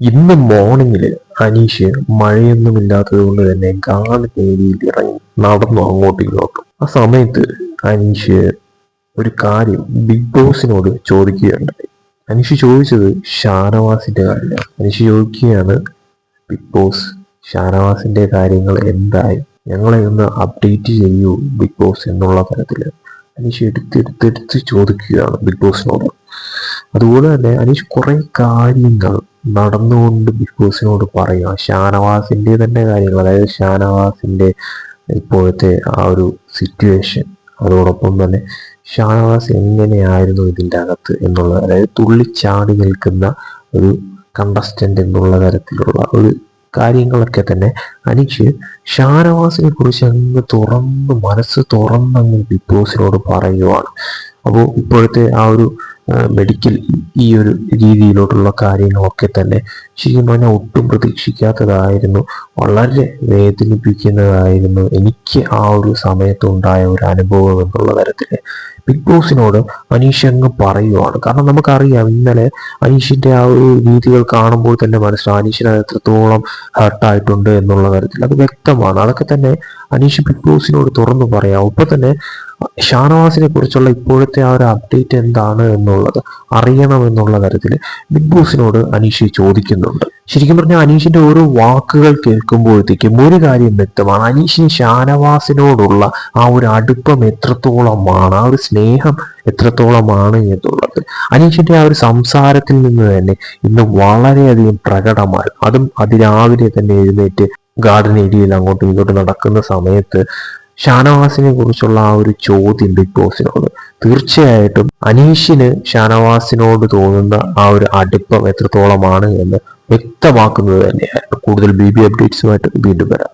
ഇന്ന് മോർണിംഗിൽ അനീഷ് മഴയൊന്നുമില്ലാത്തത് കൊണ്ട് തന്നെ ഗാർഡൻ ഏരിയയിൽ ഇറങ്ങി നടന്നു അങ്ങോട്ടും ഇങ്ങോട്ടും ആ സമയത്ത് അനീഷ് ഒരു കാര്യം ബിഗ് ബോസിനോട് ചോദിക്കുകയുണ്ടായി. അനീഷ് ചോദിച്ചത് ഷാനവാസിന്റെ കാര്യമാണ്. അനീഷ് ചോദിക്കുകയാണ് ബിഗ് ബോസ് ഷാനവാസിന്റെ കാര്യങ്ങൾ എന്തായി? ഞങ്ങളെ ഒന്ന് അപ്ഡേറ്റ് ചെയ്യൂ ബിഗ് ബോസ് എന്നുള്ള തരത്തിൽ അനീഷ് എടുത്തെടുത്തെടുത്ത് ചോദിക്കുകയാണ് ബിഗ് ബോസിനോട്. അതുപോലെ തന്നെ അനീഷ് കുറെ കാര്യങ്ങൾ നടന്നുകൊണ്ട് ബിഗ് ബോസിനോട് പറയുക. ഷാനവാസിന്റെ തന്നെ കാര്യങ്ങൾ. അതായത് ഷാനവാസിന്റെ ഇപ്പോഴത്തെ ആ ഒരു സിറ്റുവേഷൻ അതോടൊപ്പം തന്നെ ഷാനവാസ് എങ്ങനെയായിരുന്നു ഇതിന്റെ അകത്ത് എന്നുള്ളത് അതായത് തുള്ളിച്ചാടി നിൽക്കുന്ന ഒരു കണ്ടസ്റ്റന്റ് എന്നുള്ള തരത്തിലുള്ള ഒരു കാര്യങ്ങളൊക്കെ തന്നെ അനീഷ് ഷാനവാസിനെ കുറിച്ച് അങ്ങ് തുറന്ന് മനസ്സ് തുറന്നങ്ങ് ബിഗ് ബോസിനോട് പറയുവാണ്. അപ്പോൾ ഇപ്പോഴത്തെ ആ ഒരു മെഡിക്കൽ ഈ ഒരു രീതിയിലോട്ടുള്ള കാര്യങ്ങളൊക്കെ തന്നെ ശരിക്കും പറഞ്ഞാൽ ഒട്ടും പ്രതീക്ഷിക്കാത്തതായിരുന്നു. വളരെ വേദനിപ്പിക്കുന്നതായിരുന്നു എനിക്ക് ആ ഒരു സമയത്തുണ്ടായ ഒരു അനുഭവം എന്നുള്ള തരത്തിൽ ബിഗ് ബോസിനോട് അനീഷ് അങ്ങ് പറയുവാണ്. കാരണം നമുക്കറിയാം ഇന്നലെ അനീഷിന്റെ ആ ഒരു രീതികൾ കാണുമ്പോൾ തന്നെ മനസ്സിലാവും അനീഷിന് എത്രത്തോളം ഹർട്ടായിട്ടുണ്ട് എന്നുള്ള തരത്തിൽ. അത് വ്യക്തമാണ്. അതൊക്കെ തന്നെ അനീഷ് ബിഗ് ബോസിനോട് തുറന്നു പറയാം. ഒപ്പം തന്നെ ഷാനവാസിനെ കുറിച്ചുള്ള ഇപ്പോഴത്തെ ആ ഒരു അപ്ഡേറ്റ് എന്താണ് എന്നുള്ളത് അറിയണം എന്നുള്ള തരത്തിൽ ബിഗ് ബോസിനോട് അനീഷ് ചോദിക്കുന്നുണ്ട്. ശരിക്കും പറഞ്ഞാൽ അനീഷിന്റെ ഓരോ വാക്കുകൾ കേൾക്കുമ്പോഴത്തേക്കും ഒരു കാര്യം വ്യക്തമാണ്. അനീഷിന് ഷാനവാസിനോടുള്ള ആ ഒരു അടുപ്പം എത്രത്തോളമാണ് ആ ഒരു സ്നേഹം എത്രത്തോളമാണ് എന്നുള്ളത്. അനീഷിന്റെ ആ ഒരു സംസാരത്തിൽ നിന്ന് തന്നെ ഇന്ന് വളരെയധികം പ്രകടമായി അതും അതിരാവിലെ തന്നെ എഴുന്നേറ്റ് ഗാർഡൻ ഏരിയയിൽ അങ്ങോട്ടും ഇങ്ങോട്ടും നടക്കുന്ന സമയത്ത് ഷാനവാസിനെ കുറിച്ചുള്ള ആ ഒരു ചോദ്യം ബിഗ് ബോസിനോട്. തീർച്ചയായിട്ടും അനീഷിന് ഷാനവാസിനോട് തോന്നുന്ന ആ ഒരു അടുപ്പം എത്രത്തോളമാണ് എന്ന് വ്യക്തമാക്കുന്നത് തന്നെയായിരുന്നു. കൂടുതൽ ബി ബി അപ്ഡേറ്റ്സുമായിട്ട് വീണ്ടും വരാം.